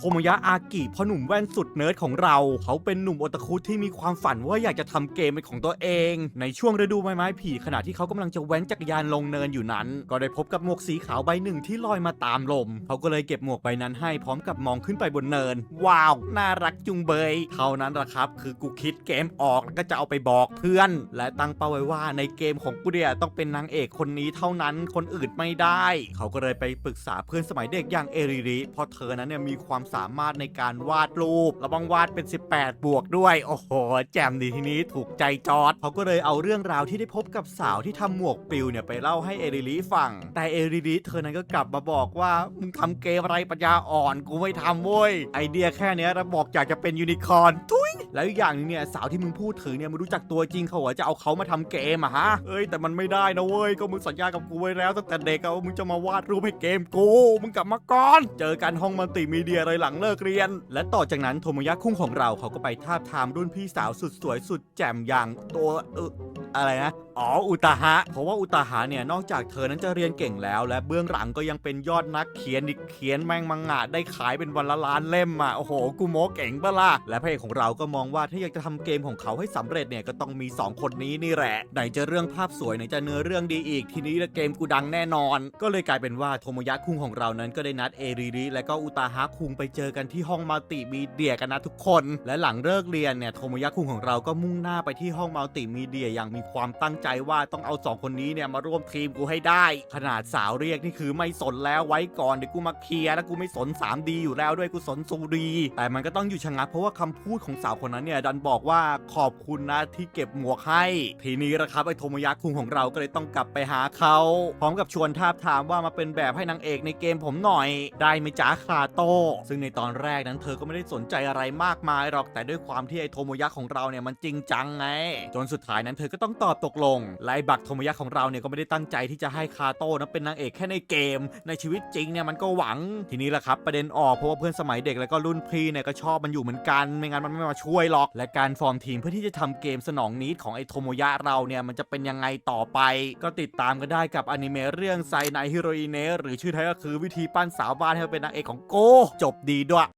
โทโมยะอากิพ่อหนุ่มแว่นสุดเนิร์ดของเรา เขาเป็นหนุ่มโอตาคุที่มีความฝันว่าอยากจะทำเกมเป็นของตัวเอง ในช่วงฤดูใบไม้ผลิขณะที่เขากำลังจะแว้นจักรยานลงเนินอยู่นั้น ก็ได้พบกับหมวกสีขาวใบหนึ่งที่ลอยมาตามลม เขาก็เลยเก็บหมวกใบนั้นให้พร้อมกับมองขึ้นไปบนเนิน ว้าว น่ารักจุงเบย เท่านั้นละครับ คือกูคิดเกมออกแล้วก็จะเอาไปบอกเพื่อน และตั้งเป้าไว้ว่าในเกมของกูเนี่ยต้องเป็นนางเอกคนนี้เท่านั้นคนอื่นไม่ได้ เขาก็เลยไปปรึกษาเพื่อนสมัยเด็กอย่างเอริริเพราะเธอนั้นเนี่ยมีความสามารถในการวาดรูปและบางวาดเป็น 18 บวกด้วย โอ้โห แจ่มดีทีนี้ถูกใจจอร์ดเขาก็เลยเอาเรื่องราวที่ได้พบกับสาวที่ทำหมวกปลิวเนี่ยไปเล่าให้เอริริฟัง แต่เอริริเธอนั้นก็กลับมาบอกว่ามึงทำเกมอะไรปัญญาอ่อนกูไม่ทำเว้ยไอเดียแค่เนี้ยแล้วบอกอยากจะเป็นยูนิคอร์นทุยแล้วอย่างนึงเนี่ยสาวที่มึงพูดถึงเนี่ยมึงรู้จักตัวจริงเขาเหรอจะเอาเขามาทำเกมอะฮะเอ้ยแต่มันไม่ได้นะเว้ยก็มึงสัญญากับกูไว้แล้วตั้งแต่เด็กว่ามึงจะมาวาดรูปให้เกมกูมึงกลับมาก่อน เจอกันห้องมัลติมีเดียเลยหลังเลิกเรียน และต่อจากนั้นโทโมยะคุ้งของเราเขาก็ไปทาบทามรุ่นพี่สาวสุดสวยสุดแจ่มอย่างตัวเออ อะไรนะ อ๋อ อุตาหะ เพราะว่าอุตาหะเนี่ย นอกจากเธอนั้นจะเรียนเก่งแล้ว และเบื้องหลังก็ยังเป็นยอดนักเขียนอีกเขียนแมงมังงะได้ขายเป็นวันละล้านเล่มอะ โอ้โห กูโมเก่งเปล่ะและพระเอกของเราก็มองว่าถ้าอยากจะทำเกมของเขาให้สำเร็จเนี่ย ก็ต้องมี 2 คนนี้นี่แหละ ไหนจะเรื่องภาพสวยไหนจะเนื้อเรื่องดีอีก ทีนี้เกมกูดังแน่นอน ก็เลยกลายเป็นว่าโทโมยะคุงของเรานั้นก็ได้นัดเอริริและก็อุตาหะคุงไปเจอกันที่ห้องมัลติมีเดียกันนะทุกคน และหลังเลิกเรียนเนี่ยโทโมยะคุงของเราก็มุ่งหน้าไปที่ห้องมัลติมีเดียอย่างมีความตั้งใจว่าต้องเอาสองคนนี้เนี่ยมาร่วมทีมกูให้ได้ ขนาดสาวเรียกนี่คือไม่สนแล้วไว้ก่อนเดี๋ยวกูมาเคลียร์แล้วกูไม่สน 3D อยู่แล้วด้วยกูสนซูดี แต่มันก็ต้องอยู่ชะงักเพราะว่าคำพูดของสาวคนนั้นเนี่ยดันบอกว่าขอบคุณนะที่เก็บหมวกให้ ทีนี้ละครับไอ้โทมยะคุงของเราก็เลยต้องกลับไปหาเขาพร้อมกับชวนทาบทามว่ามาเป็นแบบให้นางเอกในเกมผมหน่อยได้ไหมจ้าคาโต้ซึ่งในตอนแรกนั้นเธอก็ไม่ได้สนใจอะไรมากมายหรอกแต่ด้วยความที่ไอ้โทโมยะของเราเนี่ยมันจริงจังไง จนสุดท้ายนั้นเธอก็ต้องตอบตกลงแลบักโทมยะของเราเนี่ยก็ไม่ได้ตั้งใจที่จะให้คาโต้นั้นเป็นนางเอกแค่ในเกม ในชีวิตจริงเนี่ยมันก็หวังทีนี้แหละครับประเด็นออกเพราะว่าเพื่อนสมัยเด็กแล้วก็รุ่นพี่เนี่ยก็ชอบมันอยู่เหมือนกัน ไม่งั้นมันไม่มาช่วยหรอก และการฟอร์มทีมเพื่อที่จะทำเกมสนองนิดของไอ้โทโมยะเราเนี่ยมันจะเป็นยังไงต่อไป ก็ติดตามกันได้กับอนิเมะเรื่องไซไนฮิโรอิเนะหรือชื่อไทยก็คือวิธีปั้นสาวบ้านให้เป็นนางเอกของโก จบดีด้วย